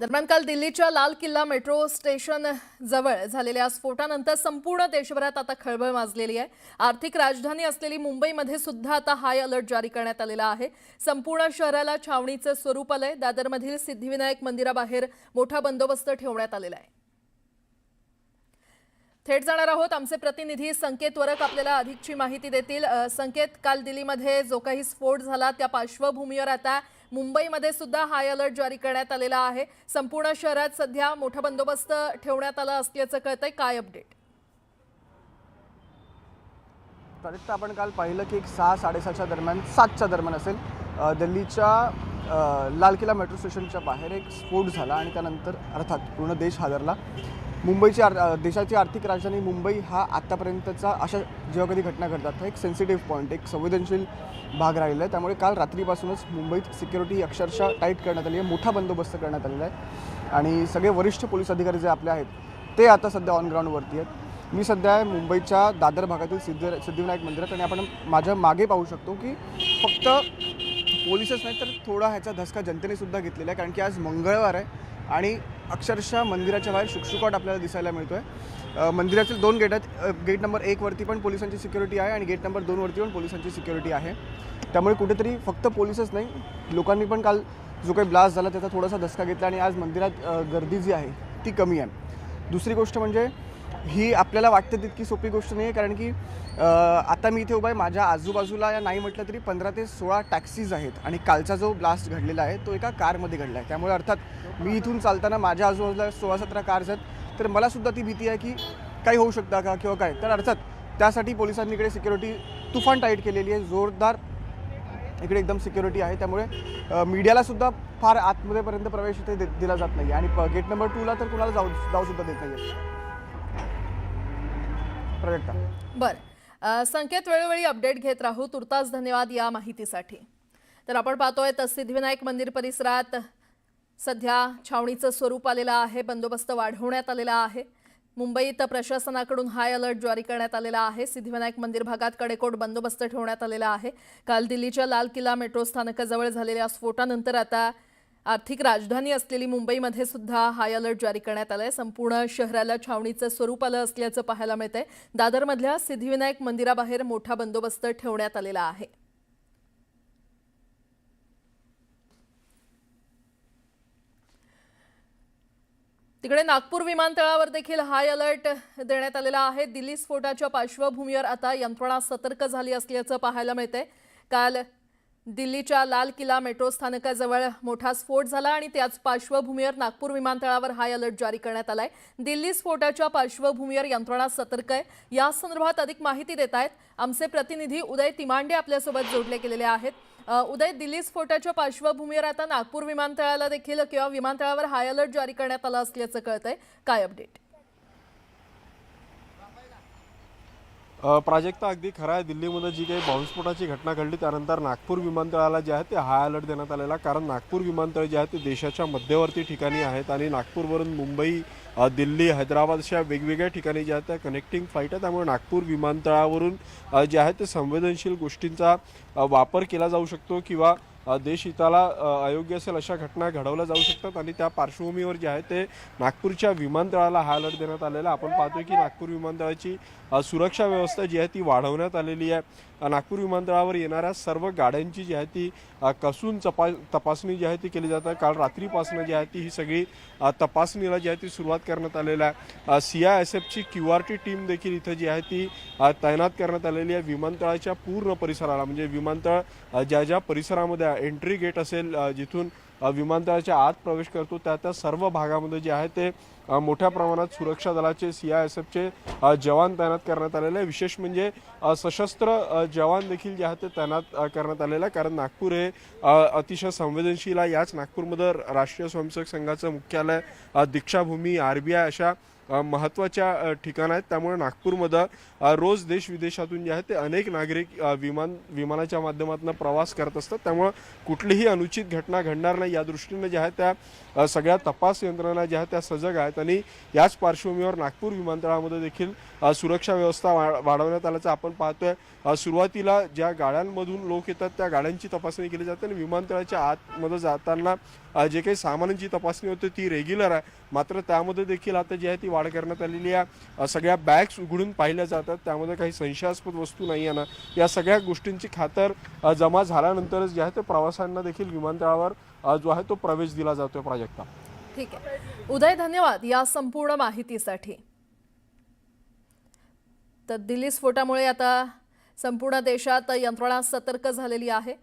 दरम्यान काल दिल्लीच्या लाल किल्ला मेट्रो स्टेशन जवळ झालेल्या स्फोटानंतर संपूर्ण देशभरात आता खळबळ माजलेली आहे. आर्थिक राजधानी असलेली मुंबईमध्ये सुद्धा आता हाय अलर्ट जारी करण्यात आलेला आहे. संपूर्ण शहराला छावणीचं स्वरूप आलंय. दादरमधील सिद्धिविनायक मंदिराबाहेर मोठा बंदोबस्त ठेवण्यात आलेला आहे. थेट जाणार आहोत. आमचे प्रतिनिधी संकेत वरक आपल्याला अधिकची माहिती देतील. संकेत काल दिल्लीमध्ये जो काही स्फोट झाला त्या पार्श्वभूमीवर आता मुंबईमध्ये सुद्धा हाय अलर्ट जारी करण्यात आलेला आहे. संपूर्ण शहरात सध्या मोठा बंदोबस्त ठेवण्यात आला असल्याचं कळतंय. काय अपडेट तर आपण काल पाहिलं की एक सहा साडेसहाच्या दरम्यान सातच्या दरम्यान असेल दिल्लीच्या लाल किल्ला मेट्रो स्टेशनच्या बाहेर एक स्फोट झाला आणि त्यानंतर अर्थात पूर्ण देश हादरला. मुंबईची आर देशाची आर्थिक राजधानी मुंबई हा आत्तापर्यंतचा अशा जेव्हा कधी घटना घडतात हा एक सेन्सिटिव्ह पॉईंट एक संवेदनशील भाग राहिला आहे. त्यामुळे काल रात्रीपासूनच मुंबईत सिक्युरिटी अक्षरशः टाईट करण्यात आली आहे मोठा बंदोबस्त करण्यात आलेला आहे. आणि सगळे वरिष्ठ पोलीस अधिकारी जे आपले आहेत ते आता सध्या ऑन ग्राउंडवरती आहेत. मी सध्या आहे मुंबईच्या दादर भागातील सिद्ध सिद्धिविनायक मंदिरात आणि आपण माझ्या मागे पाहू शकतो की फक्त पोलिसच नाही तर थोडा ह्याचा धसका जनतेने सुद्धा घेतलेला आहे कारण की आज मंगळवार आहे आणि अक्षरशः मंदिराच्या बाहेर शुकशुकाट आपल्याला दिसायला मिळतो आहे मंदिरातील दोन गेट आहेत. गेट नंबर एकवरती पण पोलिसांची सिक्युरिटी आहे आणि गेट नंबर दोनवरती पण पोलिसांची सिक्युरिटी आहे. त्यामुळे कुठेतरी फक्त पोलिसच नाही लोकांनी पण काल जो काही ब्लास्ट झाला त्याचा थोडासा धसका घेतला आणि आज मंदिरात गर्दी जी आहे ती कमी आहे. दुसरी गोष्ट म्हणजे ही आपल्याला वाटते तितकी सोपी गोष्ट नाही आहे कारण की आता मी इथे उभा आहे. माझ्या आजूबाजूला या नाही म्हटलं तरी पंधरा ते सोळा टॅक्सीज आहेत आणि कालचा जो ब्लास्ट घडलेला आहे तो एका कारमध्ये घडला आहे त्यामुळे अर्थात मी इथून चालताना माझ्या आजूबाजूला सोळा सतरा कार्स आहेत. तर मलासुद्धा ती भीती आहे की काही होऊ शकता का किंवा काय? तर अर्थात त्यासाठी पोलिसांनी इकडे सिक्युरिटी तुफान टाईट केलेली आहे. जोरदार इकडे एकदम सिक्युरिटी आहे. त्यामुळे मीडियालासुद्धा फार आतमध्येपर्यंत प्रवेश इथे दिला जात नाही आणि गेट नंबर टूला तर कुणाला जाऊ जाऊसुद्धा देत नाही प्राजक्ता बरं. संकेत वेळोवेळी अपडेट घेत राहू. तुर्तास धन्यवाद या माहितीसाठी. तर आपण पाहतोय तर सिद्धिविनायक मंदिर परिसरात सध्या छावणीचं स्वरूप आलेलं आहे. बंदोबस्त वाढवण्यात आलेला आहे. मुंबईत प्रशासनाकडून हाय अलर्ट जारी करण्यात आलेला आहे. सिद्धिविनायक मंदिर भागात कडेकोट बंदोबस्त ठेवण्यात आलेला आहे. काल दिल्लीच्या लाल किल्ला मेट्रो स्थानकाजवळ झालेल्या स्फोटानंतर आता आर्थिक राजधानी असलेली मुंबईमध्ये सुद्धा हाय अलर्ट जारी करण्यात आलाय. संपूर्ण शहराला छावणीचं स्वरूप आलं असल्याचं पाहायला मिळतंय. दादरमधल्या सिद्धिविनायक मंदिराबाहेर मोठा बंदोबस्त ठेवण्यात आलेला आहे. तिकडे नागपूर विमानतळावर देखील हाय अलर्ट देण्यात आलेला आहे. दिल्ली स्फोटाच्या पार्श्वभूमीवर आता यंत्रणा सतर्क झाली असल्याचं पाहायला मिळतंय. काल दिल्लीच्या लाल किल्ला मेट्रो स्थानकाजवळ मोठा स्फोट झाला आणि त्याच पार्श्वभूमीवर नागपूर विमानतळावर हाय अलर्ट जारी करण्यात आलाय. दिल्ली स्फोटाच्या पार्श्वभूमीवर यंत्रणा सतर्क आहे. या संदर्भात अधिक माहिती देत आहेत. आमचे प्रतिनिधी उदय तिमांडे आपल्यासोबत जोडले गेलेले आहेत. उदय दिल्ली स्फोटाच्या पार्श्वभूमीवर आता नागपूर विमानतळाला देखील किंवा विमानतळावर हाय अलर्ट जारी करण्यात आला असल्याचं कळतंय. काय अपडेट? प्राजक्ता अगदी खरं आहे. दिल्लीमध्ये जी काही बॉम्बस्फोटाची घटना घडली त्यानंतर नागपूर विमानतळाला जे आहे ते हाय अलर्ट देण्यात आलेला कारण नागपूर विमानतळ जे आहे ते देशाच्या मध्यवर्ती ठिकाणी आहेत आणि नागपूरवरून मुंबई दिल्ली हैदराबाद अशा वेगवेगळ्या ठिकाणी ज्या आहेत त्या कनेक्टिंग फ्लाईट आहे. त्यामुळे नागपूर विमानतळावरून जे आहे ते संवेदनशील गोष्टींचा वापर केला जाऊ शकतो किंवा देशहिताला अयोग्य असेल अशा घटना घडवल्या जाऊ शकतात आणि त्या पार्श्वभूमीवर जे आहे ते नागपूरच्या विमानतळाला हा अलर्ट देण्यात आलेला आपण पाहतोय की नागपूर विमानतळाची सुरक्षा व्यवस्था जी आहे ती वाढवण्यात आलेली आहे. नागपूर विमानतळावर येणाऱ्या सर्व गाड्यांची जी आहे ती कसून तपा तपासणी जी आहे ती केली जाते. काल रात्रीपासून जी आहे ती ही सगळी तपासणीला जी आहे ती सुरुवात करण्यात आलेली आहे. सी आय एस एफची क्यू आर टी टीम देखील इथं जी आहे ती तैनात करण्यात आलेली आहे. विमानतळाच्या पूर्ण परिसराला म्हणजे विमानतळ ज्या ज्या परिसरामध्ये एंट्री गेट असेल जिथून विमानतळाच्या आत प्रवेश करतो. त्या त्या सर्व भागामध्ये जे आहे ते मोठ्या प्रमाणात सुरक्षा दलाचे सी आय एस एफचे जवान तैनात करण्यात आलेले आहे. विशेष म्हणजे सशस्त्र जवान देखील जे आहे ते तैनात करण्यात आलेले आहे. कारण नागपूर हे अतिशय संवेदनशील आहे. याच नागपूरमध्ये राष्ट्रीय स्वयंसेवक संघाचं मुख्यालय दीक्षाभूमी आर बी आय अशा महत्त्वाच्या ठिकाण आहेत. त्यामुळे नागपूरमध्ये रोज देश विदेशातून जे आहे ते अनेक नागरिक विमान विमानाच्या माध्यमातून प्रवास करत असतात. त्यामुळं कुठलीही अनुचित घटना घडणार नाही. या दृष्टीनं ज्या आहेत त्या सगळ्या तपास यंत्रणा ज्या आहेत त्या सजग आहेत आणि याच पार्श्वभूमीवर नागपूर विमानतळामध्ये देखील सुरक्षा व्यवस्था वाढवण्यात आल्याचं आपण पाहतोय. सुरुवातीला ज्या गाड्यांमधून लोक येतात त्या गाड्यांची तपासणी केली जाते आणि विमानतळाच्या आतमध्ये जाताना जे काही सामानांची तपासणी होते ती रेग्युलर आहे. मात्र त्यामध्ये देखील आता जी आहे ती वाढ करण्यात आलेली आहे सगळ्या बॅग्स उघडून पाहिल्या जातात. त्यामध्ये काही संशयास्पद वस्तू नाही आहे ना. या सगळ्या गोष्टींची खातर जमा झाल्यानंतरच जे आहे ते प्रवाशांना देखील विमानतळावर जो आहे तो प्रवेश दिला जातोय प्राजक्ता. ठीक आहे. उदय धन्यवाद या संपूर्ण माहितीसाठी. तर दिल्ली स्फोटामुळे आता संपूर्ण देशात यंत्रणा सतर्क झालेली आहे.